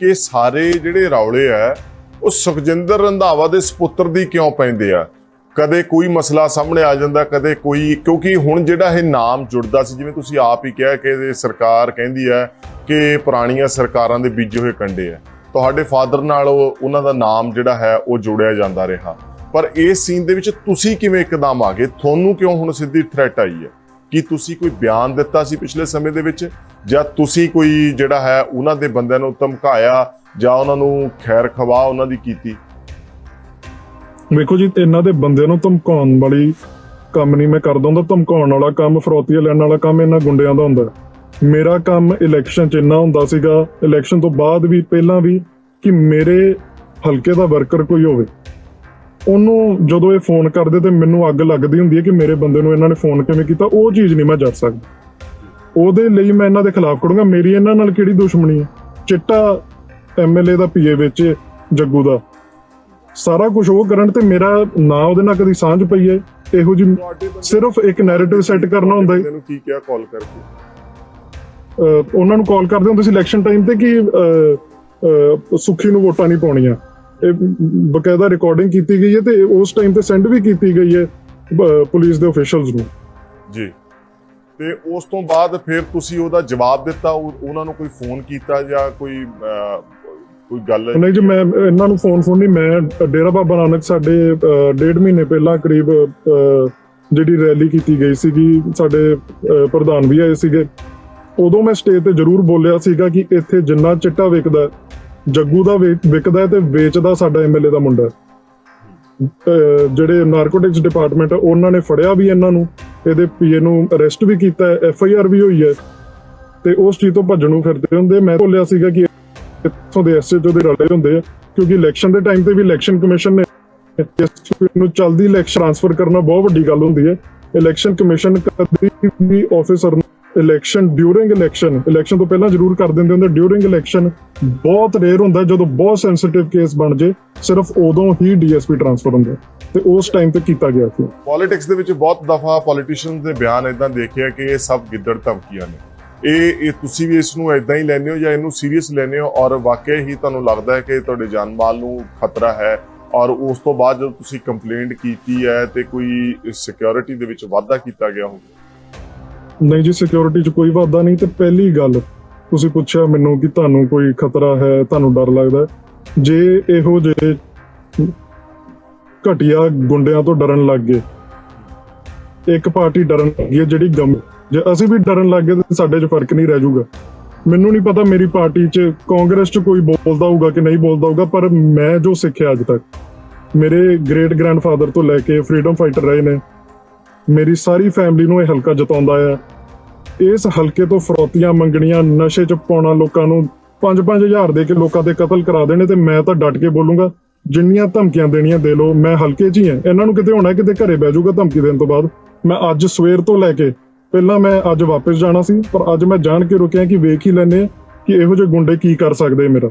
ਕਿ ਸਾਰੇ ਜਿਹੜੇ ਰੌਲੇ ਆ, ਉਹ ਸੁਖਜਿੰਦਰ ਰੰਧਾਵਾ ਦੇ ਸੁਪੁੱਤਰ ਦੀ ਕਿਉਂ ਪੈਂਦੇ ਆ? ਕਦੇ ਕੋਈ ਮਸਲਾ ਸਾਹਮਣੇ ਆ ਜਾਂਦਾ, ਕਦੇ ਕੋਈ, ਕਿਉਂਕਿ ਹੁਣ ਜਿਹੜਾ ਇਹ ਨਾਮ ਜੁੜਦਾ ਸੀ, ਜਿਵੇਂ ਤੁਸੀਂ ਆਪ ਹੀ ਕਿਹਾ ਕਿ ਸਰਕਾਰ ਕਹਿੰਦੀ ਹੈ ਕਿ ਪੁਰਾਣੀਆਂ ਸਰਕਾਰਾਂ ਦੇ ਬੀਜੇ ਹੋਏ ਕੰਡੇ ਆ। ਤੁਹਾਡੇ ਫਾਦਰ ਨਾਲ ਉਹਨਾਂ ਦਾ ਨਾਮ ਜਿਹੜਾ ਹੈ, ਉਹ ਜੋੜਿਆ ਜਾਂਦਾ ਰਿਹਾ। ਪਰ ਇਸ ਸੀਨ ਦੇ ਵਿੱਚ ਤੁਸੀਂ ਕਿਵੇਂ ਇੱਕਦਮ ਆ ਗਏ? ਤੁਹਾਨੂੰ ਕਿਉਂ ਹੁਣ ਸਿੱਧੀ ਥ੍ਰੈਟ ਆਈ ਹੈ? ਕੀ ਤੁਸੀਂ ਕੋਈ ਬਿਆਨ ਦਿੱਤਾ ਸੀ ਪਿਛਲੇ ਸਮੇਂ ਦੇ ਵਿੱਚ? ਜਾਂ ਤੁਸੀਂ ਕੋਈ ਜਿਹੜਾ ਹੈ ਉਹਨਾਂ ਦੇ ਬੰਦਿਆਂ ਨੂੰ ਧਮਕਾਇਆ ਜਾਂ ਉਹਨਾਂ ਨੂੰ ਖੈਰ ਖਵਾ ਉਹਨਾਂ ਦੀ ਕੀਤੀ? ਵੇਖੋ ਜੀ, ਇਹਨਾਂ ਦੇ ਬੰਦਿਆਂ ਨੂੰ ਧਮਕਾਉਣ ਵਾਲੀ ਕੰਮ ਨਹੀਂ ਮੈਂ ਕਰਦਾ ਹੁੰਦਾ। ਧਮਕਾਉਣ ਵਾਲਾ ਕੰਮ, ਫਰੋਤੀਆਂ ਲੈਣ ਵਾਲਾ ਕੰਮ ਇਹਨਾਂ ਗੁੰਡਿਆਂ ਦਾ ਹੁੰਦਾ। ਮੇਰਾ ਕੰਮ ਇਲੈਕਸ਼ਨ 'ਚ ਇੰਨਾ ਹੁੰਦਾ ਸੀਗਾ ਇਲੈਕਸ਼ਨ ਤੋਂ ਬਾਅਦ ਵੀ, ਪਹਿਲਾਂ ਵੀ, ਕਿ ਮੇਰੇ ਹਲਕੇ ਦਾ ਵਰਕਰ ਕੋਈ ਹੋਵੇ। ਉਹਨੂੰ ਜਦੋਂ ਇਹ ਫੋਨ ਕਰਦੇ ਤੇ ਮੈਨੂੰ ਅੱਗ ਲੱਗਦੀ ਹੁੰਦੀ ਹੈ ਕਿ ਮੇਰੇ ਬੰਦੇ ਨੂੰ ਇਹਨਾਂ ਨੇ ਫੋਨ ਕਿਵੇਂ ਕੀਤਾ ਉਹ ਚੀਜ਼ ਨਹੀਂ ਮੈਂ ਜੱਜ ਸਕਦਾ। ਉਹਦੇ ਲਈ ਮੈਂ ਇਹਨਾਂ ਦੇ ਖਿਲਾਫ ਕਰੂੰਗਾ ਮੇਰੀ ਇਹਨਾਂ ਨਾਲ ਕਿਹੜੀ ਦੁਸ਼ਮਣੀ ਹੈ? ਚਿੱਟਾ ਐਮਐਲਏ ਦਾ ਪੀਏ ਵਿੱਚ ਜੱਗੂ ਦਾ। ਸਾਰਾ ਕੁਝ ਉਹ ਕਰਨ ਤੇ ਮੇਰਾ ਨਾਂ ਉਹਦੇ ਨਾਲ ਕਦੀ ਸਾਂਝ ਪਈ ਹੈ। ਇਹੋ ਜੀ ਸਿਰਫ ਇੱਕ ਨੈਰੇਟਿਵ ਸੈੱਟ ਕਰਨਾ ਹੁੰਦਾ ਹੈ। ਇਹਨੂੰ ਕੀ ਕਿਹਾ ਕਾਲ ਕਰਕੇ? ਉਹਨਾਂ ਨੂੰ ਕਾਲ ਕਰਦੇ ਹੁੰਦੇ ਸੀ ਇਲੈਕਸ਼ਨ ਟਾਈਮ ਤੇ ਕਿ ਸੁੱਖੀ ਨੂੰ ਵੋਟਾਂ ਨਹੀਂ ਪਾਉਣੀਆਂ। ਬਕਾਇਦਾ ਰਿਕਾਰਡਿੰਗ ਕੀਤੀ ਗਈ ਹੈ ਤੇ ਉਸ ਟਾਈਮ ਤੇ ਸੈਂਡ ਵੀ ਕੀਤੀ ਗਈ ਹੈ ਪੁਲਿਸ ਦੇ ਅਫੀਸ਼ੀਅਲਸ ਨੂੰ। ਜੀ। ਤੇ ਉਸ ਤੋਂ ਬਾਅਦ ਫਿਰ ਤੁਸੀਂ ਉਹਦਾ ਜਵਾਬ ਦਿੱਤਾ ਉਹ- ਉਹਨਾਂ ਨੂੰ ਕੋਈ ਫੋਨ ਕੀਤਾ ਜਾਂ ਕੋਈ ਕੋਈ ਗੱਲ ਨਹੀਂ ਜੀ ਮੈਂ ਇਹਨਾਂ ਨੂੰ ਫੋਨ ਫੋਨ ਨਹੀਂ ਮੈਂ ਡੇਰਾ ਬਾਬਾ ਨਾਨਕ ਸਾਡੇ ਡੇਢ ਮਹੀਨੇ ਪਹਿਲਾਂ ਕਰੀਬ ਜਿਹੜੀ ਰੈਲੀ ਕੀਤੀ ਗਈ ਸੀਗੀ ਸਾਡੇ ਪ੍ਰਧਾਨ ਵੀ ਆਏ ਸੀਗੇ। ਉਦੋਂ ਮੈਂ ਸਟੇਜ ਤੇ ਜ਼ਰੂਰ ਬੋਲਿਆ ਸੀਗਾ ਕਿ ਇੱਥੇ ਜਿੰਨਾ ਚਿੱਟਾ ਵਿਕਦਾ ਜੱਗੂ ਦਾ ਵੇ- ਵਿਕਦਾ ਹੈ ਤੇ ਵੇਚਦਾ ਸਾਡਾ ਐਮਐਲਏ ਦਾ ਮੁੰਡਾ ਹੈ। ਅਹ, ਜਿਹੜੇ ਨਾਰਕੋਟਿਕਸ ਡਿਪਾਰਟਮੈਂਟ ਉਹਨਾਂ ਨੇ ਫੜਿਆ ਵੀ ਇਹਨਾਂ ਨੂੰ। ਇਹਦੇ ਪੀਏ ਨੂੰ ਅਰੈਸਟ ਵੀ ਕੀਤਾ ਹੈ ਐਫ ਵੀ ਹੋਈ ਹੈ। ਤੇ ਉਸ ਚੀਜ਼ ਤੋਂ ਭੱਜਣ ਨੂੰ ਫਿਰਦੇ ਹੁੰਦੇ ਮੈਂ ਬੋਲਿਆ ਸੀਗਾ ਕਿ ਇੱਥੋਂ ਦੇ ਐਸਐਚਓ ਦੇ ਰਲੇ ਹੁੰਦੇ ਆ ਕਿਉਂਕਿ ਇਲੈਕਸ਼ਨ ਦੇ ਟਾਈਮ ਤੇ ਵੀ ਇਲੈਕਸ਼ਨ ਕਮਿਸ਼ਨ ਨੇ ਇਸ ਨੂੰ ਚਲਦੀ ਇਲੈਕਸ਼ਨ ਟ੍ਰਾਂਸਫਰ ਕਰਨਾ ਬਹੁਤ ਵੱਡੀ ਗੱਲ ਹੁੰਦੀ ਹੈ। ਇਲੈਕਸ਼ਨ ਕਮਿਸ਼ਨ ਕਦੀ ਵੀ officer election during election election ਤੋਂ ਪਹਿਲਾਂ ਜ਼ਰੂਰ ਕਰ ਦਿੰਦੇ ਹੁੰਦੇ ਡਿਊਰਿੰਗ ਇਲੈਕਸ਼ਨ ਬਹੁਤ ਰੇਅਰ ਹੁੰਦਾ ਜਦੋਂ ਬਹੁਤ ਸੈਂਸਿਟਿਵ ਕੇਸ ਬਣ ਜੇ, ਸਿਰਫ ਉਦੋਂ ਹੀ ਡੀਐਸਪੀ ਟ੍ਰਾਂਸਫਰ ਹੁੰਦਾ ਤੇ ਉਸ ਟਾਈਮ ਤੇ ਕੀਤਾ ਗਿਆ ਸੀ। ਪੋਲਿਟਿਕਸ ਦੇ ਵਿੱਚ ਬਹੁਤ ਦਫਾ ਪੋਲੀਟੀਸ਼ੀਅਨਸ ਦੇ ਬਿਆਨ ਇਦਾਂ ਦੇਖਿਆ ਕਿ ਇਹ ਸਭ ਗਿੱਦੜ ਧਮਕੀਆਂ ਨੇ। ਇਹ ਇਹ ਤੁਸੀਂ ਵੀ ਇਸ ਨੂੰ ਇਦਾਂ ਹੀ ਲੈਂਦੇ ਹੋ ਜਾਂ ਇਹਨੂੰ ਸੀਰੀਅਸ ਲੈਂਦੇ ਹੋ ਔਰ ਵਾਕਿਆ ਹੀ ਤੁਹਾਨੂੰ ਲੱਗਦਾ ਹੈ ਕਿ ਤੁਹਾਡੇ ਜਾਨ ਮਾਲ ਨੂੰ ਖਤਰਾ ਹੈ ਔਰ ਉਸ ਤੋਂ ਬਾਅਦ ਜਦੋਂ ਤੁਸੀਂ ਕੰਪਲੇਂਟ ਕੀਤੀ ਹੈ ਤੇ ਕੋਈ ਸਿਕਿਉਰਿਟੀ ਦੇ ਵਿੱਚ ਵਾਧਾ ਕੀਤਾ ਗਿਆ ਹੋਵੇ। ਨਹੀਂ ਜੀ ਸਿਕਿਉਰਿਟੀ 'ਚ ਕੋਈ ਵਾਧਾ ਨਹੀਂ ਤੇ ਪਹਿਲੀ ਗੱਲ ਤੁਸੀਂ ਪੁੱਛਿਆ ਮੈਨੂੰ ਕਿ ਤੁਹਾਨੂੰ ਕੋਈ ਖਤਰਾ ਹੈ, ਤੁਹਾਨੂੰ ਡਰ ਲੱਗਦਾ ਜੇ ਇਹੋ ਜਿਹੇ ਘਟੀਆ ਗੁੰਡਿਆਂ ਤੋਂ ਡਰਨ ਲੱਗ ਗਏ, ਇੱਕ ਪਾਰਟੀ ਡਰਨ ਲੱਗੀ ਹੈ ਜਿਹੜੀ ਗਮ ਜੇ ਅਸੀਂ ਵੀ ਡਰਨ ਲੱਗ ਗਏ ਤਾਂ ਸਾਡੇ 'ਚ ਫ਼ਰਕ ਨਹੀਂ ਰਹਿ ਜਾਊਗਾ। ਮੈਨੂੰ ਨਹੀਂ ਪਤਾ ਮੇਰੀ ਪਾਰਟੀ 'ਚ ਕਾਂਗਰਸ 'ਚ ਕੋਈ ਬੋਲਦਾ ਹੋਊਗਾ ਕਿ ਨਹੀਂ ਬੋਲਦਾ ਹੋਊਗਾ, ਪਰ ਮੈਂ ਜੋ ਸਿੱਖਿਆ ਅੱਜ ਤੱਕ, ਮੇਰੇ ਗ੍ਰੇਟ ਗ੍ਰੈਂਡਫਾਦਰ ਤੋਂ ਲੈ ਕੇ ਫਰੀडम ਫਾਈਟਰ ਰਹੇ ਨੇ ਮੇਰੀ ਸਾਰੀ ਫੈਮਿਲੀ ਨੂੰ ਇਹ ਹਲਕਾ ਜਤਾਉਂਦਾ ਆ। ਇਸ ਹਲਕੇ ਤੋਂ ਫਰੋਤੀਆਂ ਮੰਗਣੀਆਂ ਨਸ਼ੇ ਚ ਪਾਉਣਾ ਲੋਕਾਂ ਨੂੰ 5-5000 ਦੇ ਕੇ ਲੋਕਾਂ ਦੇ ਕਤਲ ਕਰਾ ਦੇਣੇ ਤੇ ਮੈਂ ਤਾਂ ਡਟ ਕੇ ਬੋਲੂੰਗਾ, ਜਿੰਨੀਆਂ ਧਮਕੀਆਂ ਦੇਣੀਆਂ ਦੇ ਲੋ ਮੈਂ ਹਲਕੇ 'ਚ ਹੀ ਹਾਂ ਇਹਨਾਂ ਨੂੰ ਕਿਤੇ ਹੋਣਾ ਕਿਤੇ ਘਰੇ ਬਹਿ ਜਾਊਗਾ ਧਮਕੀ ਦੇਣ ਤੋਂ ਬਾਅਦ। ਮੈਂ ਅੱਜ ਸਵੇਰ ਤੋਂ ਲੈ ਕੇ, ਪਹਿਲਾਂ ਮੈਂ ਅੱਜ ਵਾਪਸ ਜਾਣਾ ਸੀ, ਪਰ ਅੱਜ ਮੈਂ ਜਾਣ ਕੇ ਰੁਕਿਆ ਕਿ ਵੇਖ ਹੀ ਲੈਨੇ ਆ ਕਿ ਇਹੋ ਜਿਹੇ ਗੁੰਡੇ ਕੀ ਕਰ ਸਕਦੇ ਮੇਰਾ।